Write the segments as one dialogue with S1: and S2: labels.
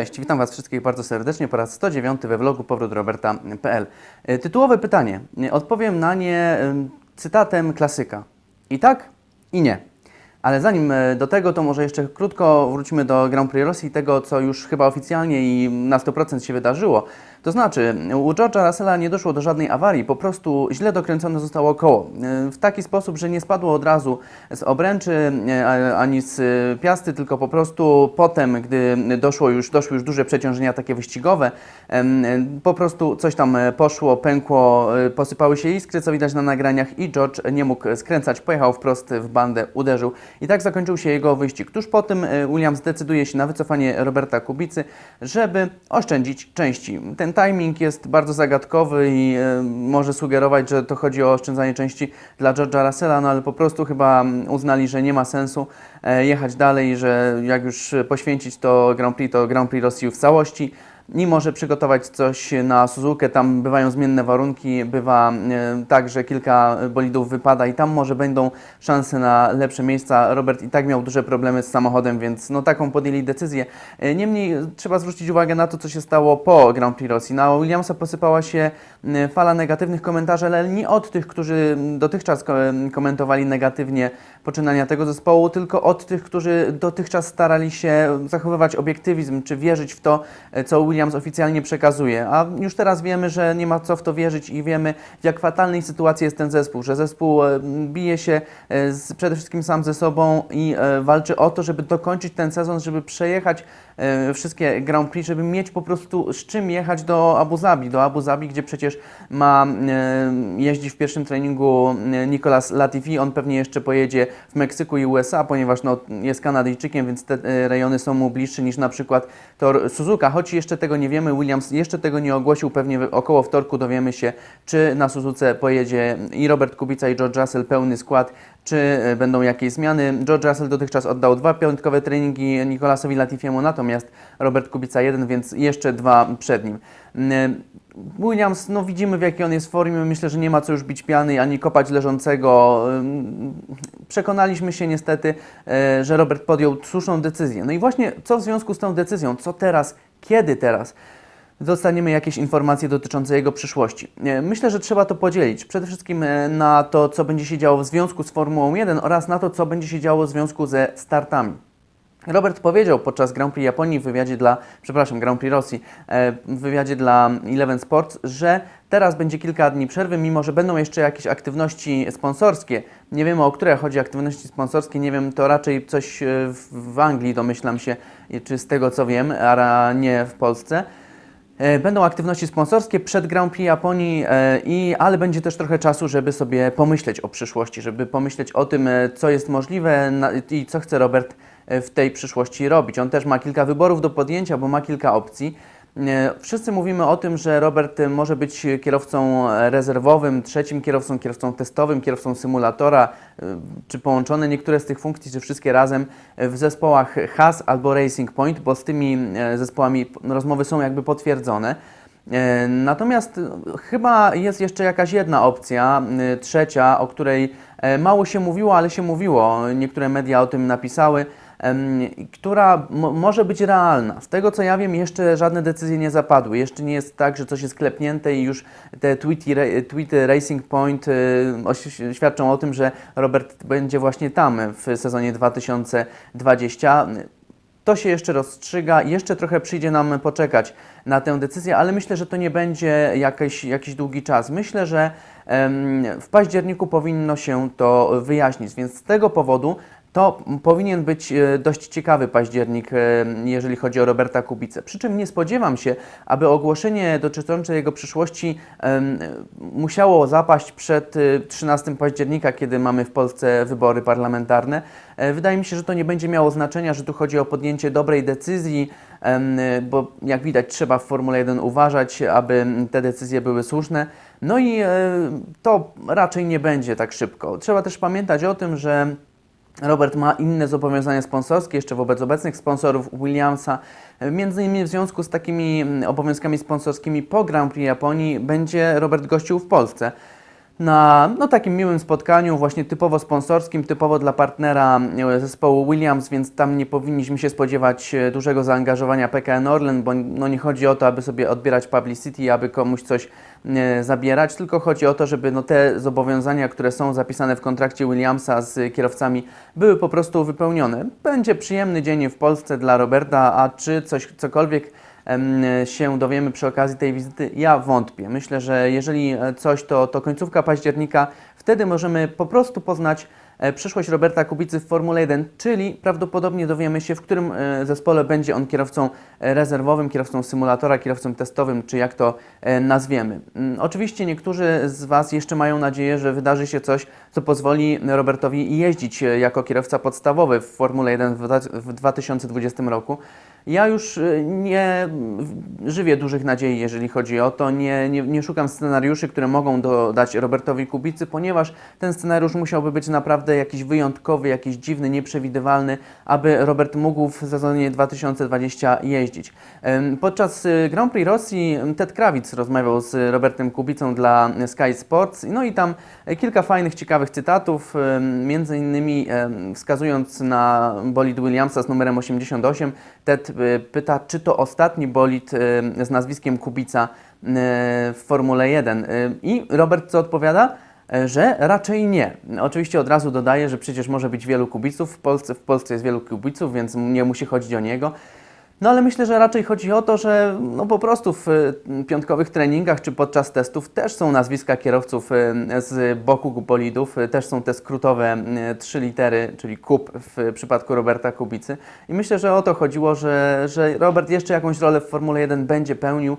S1: Cześć, witam Was wszystkich bardzo serdecznie po raz 109 we vlogu powrótroberta.pl. E, Tytułowe pytanie. E, Odpowiem na nie em, cytatem klasyka. I tak, i nie. Ale zanim e, do tego, to może jeszcze krótko wrócimy do Grand Prix Rosji, tego co już chyba oficjalnie i na 100% się wydarzyło. To znaczy, u George'a Russella nie doszło do żadnej awarii, po prostu źle dokręcone zostało koło. E, W taki sposób, że nie spadło od razu z obręczy e, ani z piasty, tylko po prostu potem, gdy doszło już, doszły już duże przeciążenia takie wyścigowe, po prostu coś tam poszło, pękło, posypały się iskry, co widać na nagraniach i George nie mógł skręcać, pojechał wprost w bandę, uderzył i tak zakończył się jego wyścig. Tuż po tym e, Williams decyduje się na wycofanie Roberta Kubicy, żeby oszczędzić części. Ten timing jest bardzo zagadkowy i e, może sugerować, że to chodzi o oszczędzanie części dla George'a Russella, no ale po prostu chyba mm, uznali, że nie ma sensu e, jechać dalej, że jak już poświęcić to Grand Prix, to Grand Prix Rosji w całości i może przygotować coś na Suzukę. Tam bywają zmienne warunki, bywa e, tak, że kilka bolidów wypada i tam może będą szanse na lepsze miejsca. Robert i tak miał duże problemy z samochodem, więc no taką podjęli decyzję. E, Niemniej e, trzeba zwrócić uwagę na to, co się stało po Grand Prix Rosji. Na Williamsa posypała się fala negatywnych komentarzy, ale nie od tych, którzy dotychczas ko- komentowali negatywnie poczynania tego zespołu, tylko od tych, którzy dotychczas starali się zachowywać obiektywizm, czy wierzyć w to, co Williams oficjalnie przekazuje. A już teraz wiemy, że nie ma co w to wierzyć i wiemy, w jak fatalnej sytuacji jest ten zespół, że zespół e, bije się e, z, przede wszystkim sam ze sobą i e, walczy o to, żeby dokończyć ten sezon, żeby przejechać wszystkie Grand Prix, żeby mieć po prostu z czym jechać do Abu Zabi, do Abu Zabi, gdzie przecież ma jeździć w pierwszym treningu Nicolas Latifi, on pewnie jeszcze pojedzie w Meksyku i USA, ponieważ no, jest Kanadyjczykiem, więc te rejony są mu bliższe niż na przykład tor Suzuka, choć jeszcze tego nie wiemy, Williams jeszcze tego nie ogłosił, pewnie około wtorku dowiemy się, czy na Suzuce pojedzie i Robert Kubica i George Russell pełny skład, czy e, będą jakieś zmiany. George Russell dotychczas oddał dwa piątkowe treningi Nicolasowi Latifiemu, natomiast Robert Kubica jeden, więc jeszcze dwa przed nim. Mm, Williams, no widzimy w jakiej on jest formie, myślę, że nie ma co już bić piany, ani kopać leżącego. Ym, Przekonaliśmy się niestety, e, że Robert podjął słuszną decyzję. No i właśnie co w związku z tą decyzją, co teraz, kiedy teraz? dostaniemy jakieś informacje dotyczące jego przyszłości. E, Myślę, że trzeba to podzielić. Przede wszystkim e, na to, co będzie się działo w związku z Formułą 1 oraz na to, co będzie się działo w związku ze startami. Robert powiedział podczas Grand Prix Japonii w wywiadzie dla, przepraszam, Grand Prix Rosji, e, w wywiadzie dla Eleven Sports, że teraz będzie kilka dni przerwy, mimo że będą jeszcze jakieś aktywności sponsorskie. Nie wiemy o które chodzi aktywności sponsorskie, nie wiem, to raczej coś e, w, Anglii domyślam się, czy z tego co wiem, a nie w Polsce. E, Będą aktywności sponsorskie przed Grand Prix Japonii, e, i, ale będzie też trochę czasu, żeby sobie pomyśleć o przyszłości, żeby pomyśleć o tym, co jest możliwe i co chce Robert w tej przyszłości robić. On też ma kilka wyborów do podjęcia, bo ma kilka opcji. E, Wszyscy mówimy o tym, że Robert e, może być kierowcą rezerwowym, trzecim kierowcą, kierowcą testowym, kierowcą symulatora, e, czy połączone niektóre z tych funkcji, czy wszystkie razem w zespołach Haas albo Racing Point, bo z tymi zespołami p- rozmowy są jakby potwierdzone. Natomiast chyba jest jeszcze jakaś jedna opcja, trzecia, o której mało się mówiło, ale się mówiło. Niektóre media o tym napisały, która mo- może być realna. Z tego co ja wiem, jeszcze żadne decyzje nie zapadły. Jeszcze nie jest tak, że coś jest klepnięte i już te tweety, tweety Racing Point oś- świadczą o tym, że Robert będzie właśnie tam w sezonie 2020. To się jeszcze rozstrzyga, jeszcze trochę przyjdzie nam poczekać na tę decyzję, ale myślę, że to nie będzie jakiś, jakiś długi czas. Myślę, że w październiku powinno się to wyjaśnić, więc z tego powodu to powinien być e, dość ciekawy październik, e, jeżeli chodzi o Roberta Kubicę. Przy czym nie spodziewam się, aby ogłoszenie dotyczące jego przyszłości musiało zapaść przed e, 13 października, kiedy mamy w Polsce wybory parlamentarne. E, Wydaje mi się, że to nie będzie miało znaczenia, że tu chodzi o podjęcie dobrej decyzji, bo jak widać trzeba w Formule 1 uważać, aby te decyzje były słuszne. No i e, to raczej nie będzie tak szybko. Trzeba też pamiętać o tym, że Robert ma inne zobowiązania sponsorskie jeszcze wobec obecnych sponsorów Williamsa. Między innymi w związku z takimi mm, obowiązkami sponsorskimi po Grand Prix Japonii będzie Robert gościł w Polsce. Na no, takim miłym spotkaniu, właśnie typowo sponsorskim, typowo dla partnera e, zespołu Williams, więc tam nie powinniśmy się spodziewać e, dużego zaangażowania PKN Orlen, bo no, nie chodzi o to, aby sobie odbierać publicity, aby komuś coś e, zabierać, tylko chodzi o to, żeby no, te zobowiązania, które są zapisane w kontrakcie Williamsa z kierowcami, były po prostu wypełnione. Będzie przyjemny dzień w Polsce dla Roberta, a czy coś, cokolwiek się dowiemy przy okazji tej wizyty, ja wątpię. Myślę, że jeżeli e, coś, to, to końcówka października, wtedy możemy po prostu poznać e, przyszłość Roberta Kubicy w Formule 1, czyli prawdopodobnie dowiemy się, w którym e, zespole będzie on kierowcą rezerwowym, kierowcą symulatora, kierowcą testowym, czy jak to nazwiemy. Mm, Oczywiście niektórzy z Was jeszcze mają nadzieję, że wydarzy się coś, co pozwoli Robertowi jeździć jako kierowca podstawowy w Formule 1 w dwa- w 2020 roku. Ja już e, nie żywię dużych nadziei, jeżeli chodzi o to. Nie, nie, nie szukam scenariuszy, które mogą dodać Robertowi Kubicy, ponieważ ten scenariusz musiałby być naprawdę jakiś wyjątkowy, jakiś dziwny, nieprzewidywalny, aby Robert mógł w sezonie 2020 jeździć. Podczas e, Grand Prix Rosji Ted Krawic rozmawiał z Robertem Kubicą dla Sky Sports, no i tam e, kilka fajnych, ciekawych cytatów, między innymi wskazując na bolid Williamsa z numerem 88, Ted e, pyta, czy to ostatni bolid e, z nazwiskiem Kubica e, w Formule 1. E, I Robert co odpowiada? Że raczej nie. Oczywiście od razu dodaję, że przecież może być wielu kubiców w Polsce. W Polsce jest wielu kubiców, więc nie musi chodzić o niego. No ale myślę, że raczej chodzi o to, że no po prostu w y, piątkowych treningach czy podczas testów też są nazwiska kierowców y, z boku bolidów, y, też są te skrótowe trzy litery, czyli KUB w przypadku Roberta Kubicy. I myślę, że o to chodziło, że, że Robert jeszcze jakąś rolę w Formule 1 będzie pełnił,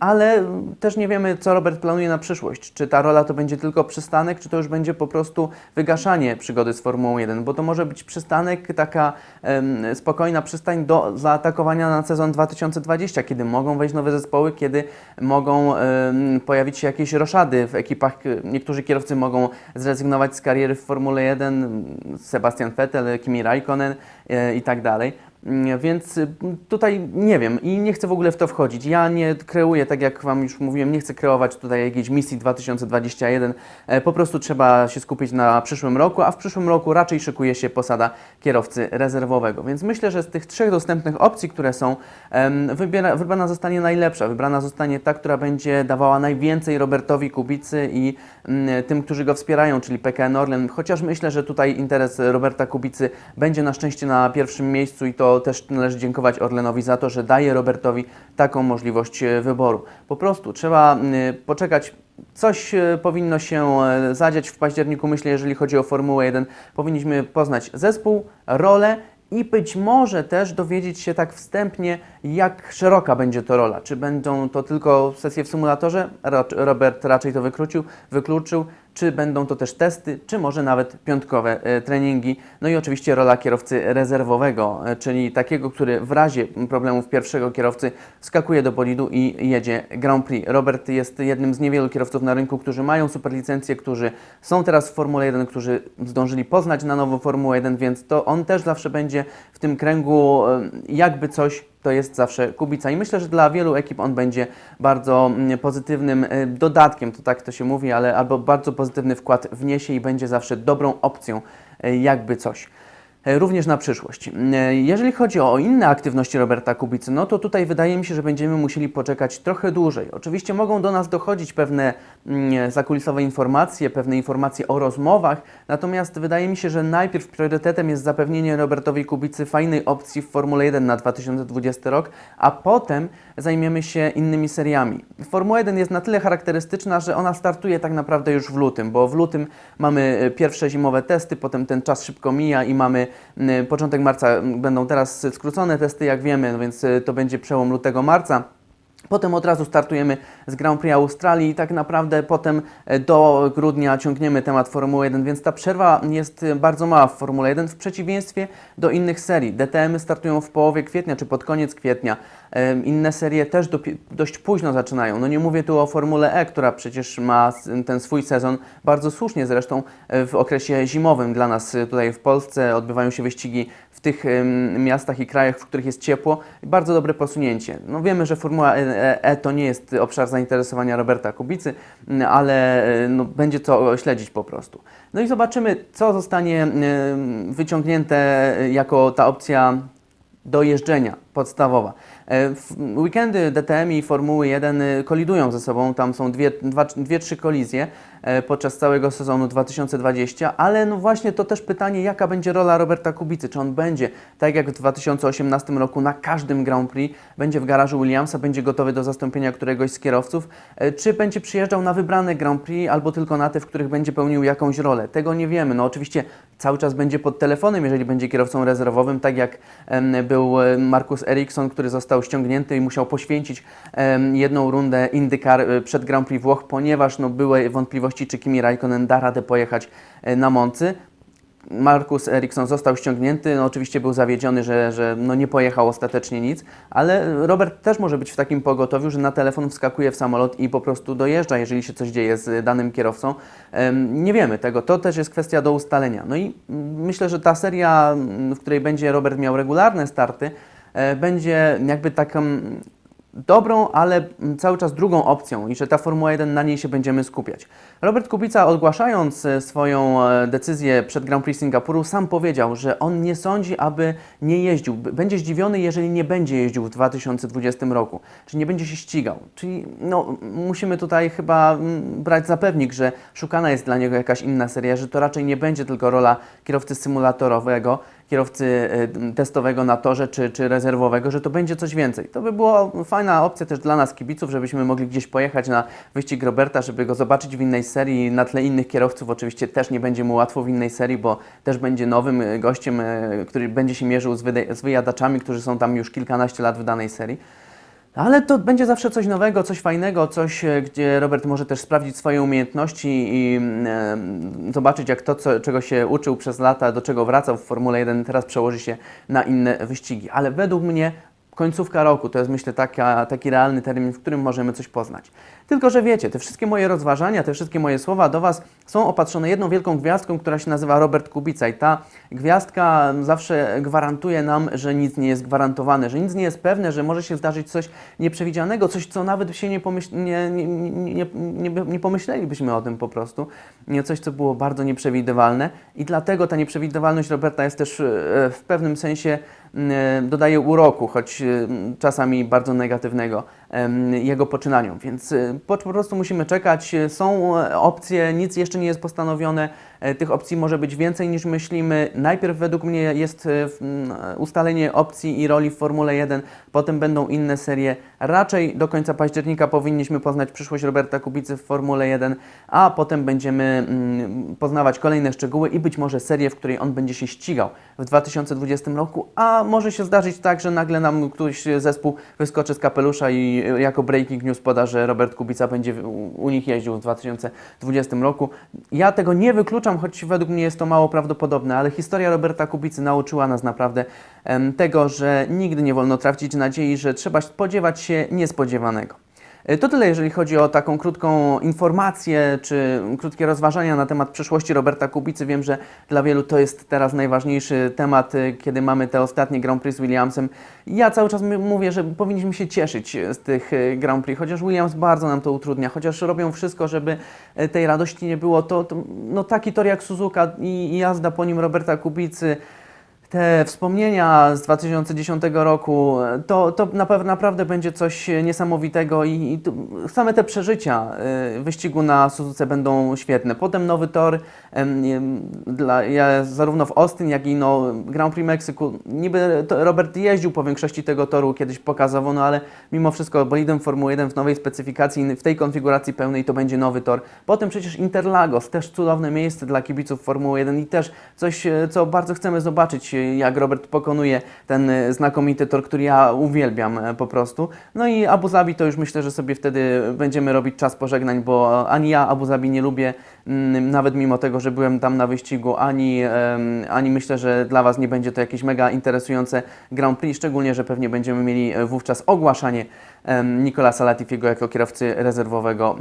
S1: ale też nie wiemy, co Robert planuje na przyszłość. Czy ta rola to będzie tylko przystanek, czy to już będzie po prostu wygaszanie przygody z Formułą 1, bo to może być przystanek, taka spokojna przystań do na sezon 2020, kiedy mogą wejść nowe zespoły, kiedy mogą pojawić się jakieś roszady w ekipach. Niektórzy kierowcy mogą zrezygnować z kariery w Formule 1, Sebastian Vettel, Kimi Raikkonen e, i tak dalej. Mm, Więc y, tutaj nie wiem i nie chcę w ogóle w to wchodzić. Ja nie kreuję, tak jak Wam już mówiłem, nie chcę kreować tutaj jakiejś misji 2021. E, Po prostu trzeba się skupić na przyszłym roku, a w przyszłym roku raczej szykuje się posada kierowcy rezerwowego. Więc myślę, że z tych trzech dostępnych opcji, które są, wybiera, wybrana zostanie najlepsza. Wybrana zostanie ta, która będzie dawała najwięcej Robertowi Kubicy i mm, tym, którzy go wspierają, czyli PKN Orlen. Chociaż myślę, że tutaj interes Roberta Kubicy będzie na szczęście na pierwszym miejscu i to też należy dziękować Orlenowi za to, że daje Robertowi taką możliwość e, wyboru. Po prostu trzeba mm, poczekać. Coś e, powinno się e, zadziać w październiku, myślę, jeżeli chodzi o Formułę 1. Powinniśmy poznać zespół, rolę i być może też dowiedzieć się tak wstępnie, jak szeroka będzie to rola. Czy będą to tylko sesje w symulatorze? Robert raczej to wykluczył, wykluczył. Czy będą to też testy, czy może nawet piątkowe e, treningi. No i oczywiście rola kierowcy rezerwowego, e, czyli takiego, który w razie problemów pierwszego kierowcy skakuje do bolidu i jedzie Grand Prix. Robert jest jednym z niewielu kierowców na rynku, którzy mają superlicencję, którzy są teraz w Formule 1, którzy zdążyli poznać na nowo Formułę 1, więc to on też zawsze będzie w tym kręgu e, jakby coś to jest zawsze Kubica. I myślę, że dla wielu ekip on będzie bardzo mm, pozytywnym e, dodatkiem, to tak to się mówi, ale albo bardzo pozytywny wkład wniesie i będzie zawsze dobrą opcją, e, jakby coś. E, Również na przyszłość. E, Jeżeli chodzi o inne aktywności Roberta Kubicy, no to tutaj wydaje mi się, że będziemy musieli poczekać trochę dłużej. Oczywiście mogą do nas dochodzić pewne mm, zakulisowe informacje, pewne informacje o rozmowach, natomiast wydaje mi się, że najpierw priorytetem jest zapewnienie Robertowi Kubicy fajnej opcji w Formule 1 na 2020 rok, a potem zajmiemy się innymi seriami. Formuła 1 jest na tyle charakterystyczna, że ona startuje tak naprawdę już w lutym, bo w lutym mamy e, pierwsze zimowe testy, potem ten czas szybko mija i mamy początek marca, będą teraz skrócone testy, jak wiemy, no więc e, to będzie przełom lutego-marca. Potem od razu startujemy z Grand Prix Australii i tak naprawdę potem e, do grudnia ciągniemy temat Formuły 1, więc ta przerwa jest bardzo mała w Formule 1 w przeciwieństwie do innych serii. DTM-y startują w połowie kwietnia czy pod koniec kwietnia. Inne serie też dopi- dość późno zaczynają. No nie mówię tu o Formule E, która przecież ma ten swój sezon bardzo słusznie zresztą e, w okresie zimowym dla nas e, tutaj w Polsce odbywają się wyścigi w tych miastach i krajach, w których jest ciepło bardzo dobre posunięcie. No wiemy, że Formuła E, e to nie jest obszar zainteresowania Roberta Kubicy, ale no, będzie to śledzić po prostu. No i zobaczymy, co zostanie wyciągnięte jako ta opcja do jeżdżenia podstawowa. E, Weekendy DTM i Formuły 1 y, kolidują ze sobą, tam są dwie, dwa, dwie trzy kolizje e, podczas całego sezonu 2020, ale no właśnie to też pytanie, jaka będzie rola Roberta Kubicy, czy on będzie, tak jak w 2018 roku na każdym Grand Prix, będzie w garażu Williamsa, będzie gotowy do zastąpienia któregoś z kierowców, e, czy będzie przyjeżdżał na wybrane Grand Prix, albo tylko na te, w których będzie pełnił jakąś rolę. Tego nie wiemy. No oczywiście cały czas będzie pod telefonem, jeżeli będzie kierowcą rezerwowym, tak jak był e, Markus Eriksson, który został ściągnięty i musiał poświęcić jedną rundę IndyCar e, przed Grand Prix Włoch, ponieważ no, były wątpliwości, czy Kimi Raikkonen da radę pojechać e, na Moncy. Markus Eriksson został ściągnięty, no oczywiście był zawiedziony, że, że no nie pojechał ostatecznie nic, ale Robert też może być w takim pogotowiu, że na telefon wskakuje w samolot i po prostu dojeżdża, jeżeli się coś dzieje z danym kierowcą. Nie wiemy tego, to też jest kwestia do ustalenia. No i mm, myślę, że ta seria, mm, w której będzie Robert miał regularne starty, będzie jakby taką dobrą, ale cały czas drugą opcją i że ta Formuła 1 na niej się będziemy skupiać. Robert Kubica ogłaszając e, swoją e, decyzję przed Grand Prix Singapuru sam powiedział, że on nie sądzi, aby nie jeździł. Będzie zdziwiony, jeżeli nie będzie jeździł w 2020 roku, czyli nie będzie się ścigał. Czyli no, musimy tutaj chyba mm, brać za pewnik, że szukana jest dla niego jakaś inna seria, że to raczej nie będzie tylko rola kierowcy symulatorowego, kierowcy y, testowego na torze czy, czy rezerwowego, że to będzie coś więcej. To by była fajna opcja też dla nas kibiców, żebyśmy mogli gdzieś pojechać na wyścig Roberta, żeby go zobaczyć w innej serii, na tle innych kierowców. Oczywiście też nie będzie mu łatwo w innej serii, bo też będzie nowym y, gościem, y, który będzie się mierzył z, wyjadaczami, którzy są tam już kilkanaście lat w danej serii. Ale to będzie zawsze coś nowego, coś fajnego, coś, e, gdzie Robert może też sprawdzić swoje umiejętności i e, zobaczyć, jak to, co, czego się uczył przez lata, do czego wracał w Formule 1, teraz przełoży się na inne wyścigi. Ale według mnie końcówka roku to jest, myślę, taka, taki realny termin, w którym możemy coś poznać. Tylko, że wiecie, te wszystkie moje rozważania, te wszystkie moje słowa do Was są opatrzone jedną wielką gwiazdką, która się nazywa Robert Kubica i ta gwiazdka zawsze gwarantuje nam, że nic nie jest gwarantowane, że nic nie jest pewne, że może się zdarzyć coś nieprzewidzianego, coś, co nawet się nie, pomyśl, nie, nie, nie, nie, nie, pomyślelibyśmy o tym po prostu. Nie, Coś, co było bardzo nieprzewidywalne i dlatego ta nieprzewidywalność Roberta jest też e, w pewnym sensie dodaje uroku, choć e, czasami bardzo negatywnego jego poczynaniom. Więc e, po, prostu musimy czekać. Są e, opcje, nic jeszcze nie jest postanowione. E, Tych opcji może być więcej niż myślimy. Najpierw według mnie jest e, ustalenie opcji i roli w Formule 1, potem będą inne serie. Raczej do końca października powinniśmy poznać przyszłość Roberta Kubicy w Formule 1, a potem będziemy mm, poznawać kolejne szczegóły i być może serię, w której on będzie się ścigał w 2020 roku, a może się zdarzyć tak, że nagle nam któryś zespół wyskoczy z kapelusza i e, jako breaking news poda, że Robert Kubica będzie u nich jeździł w 2020 roku. Ja tego nie wykluczam, choć według mnie jest to mało prawdopodobne, ale historia Roberta Kubicy nauczyła nas naprawdę tego, że nigdy nie wolno tracić nadziei, że trzeba spodziewać się niespodziewanego. E, To tyle, jeżeli chodzi o taką krótką informację czy krótkie rozważania na temat przyszłości Roberta Kubicy. Wiem, że dla wielu to jest teraz najważniejszy temat, e, kiedy mamy te ostatnie Grand Prix z Williamsem. Ja cały czas mówię, że powinniśmy się cieszyć z tych e, Grand Prix, chociaż Williams bardzo nam to utrudnia, chociaż robią wszystko, żeby e, tej radości nie było. To, to no, taki tor jak Suzuka i jazda po nim Roberta Kubicy. Te wspomnienia z 2010 roku, to, to naprawdę będzie coś niesamowitego i, i same te przeżycia y, wyścigu na Suzuce będą świetne. Potem nowy tor dla, ja, zarówno w Austin, jak i no, Grand Prix Meksyku. Niby Robert jeździł po większości tego toru kiedyś pokazowo, no ale mimo wszystko bolidem Formuły 1 w nowej specyfikacji, w tej konfiguracji pełnej to będzie nowy tor. Potem przecież Interlagos, też cudowne miejsce dla kibiców Formuły 1 i też coś, e, co bardzo chcemy zobaczyć, y, jak Robert pokonuje ten y, znakomity tor, który ja uwielbiam e, po prostu. No i Abu Zabi to już myślę, że sobie wtedy będziemy robić czas pożegnań, bo ani ja Abu Zabi nie lubię, mm, nawet mimo tego, że byłem tam na wyścigu, ani, ani myślę, że dla Was nie będzie to jakieś mega interesujące Grand Prix, szczególnie, że pewnie będziemy mieli e, wówczas ogłaszanie Nicolasa Latifiego jako kierowcy rezerwowego,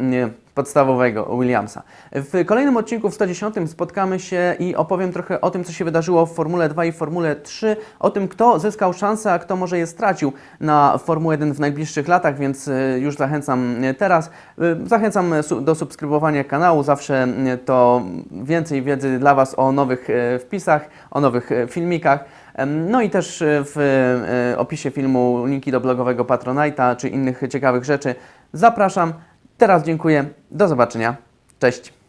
S1: podstawowego Williamsa. W kolejnym odcinku, w 110, spotkamy się i opowiem trochę o tym, co się wydarzyło w Formule 2 i Formule 3, o tym, kto zyskał szansę, a kto może je stracił na Formułę 1 w najbliższych latach, więc e, już zachęcam e, teraz. E, Zachęcam do subskrybowania kanału, zawsze to więcej wiedzy dla Was o nowych wpisach, o nowych filmikach. No i też w opisie filmu linki do blogowego Patronite'a czy innych ciekawych rzeczy. Zapraszam. Teraz dziękuję. Do zobaczenia. Cześć.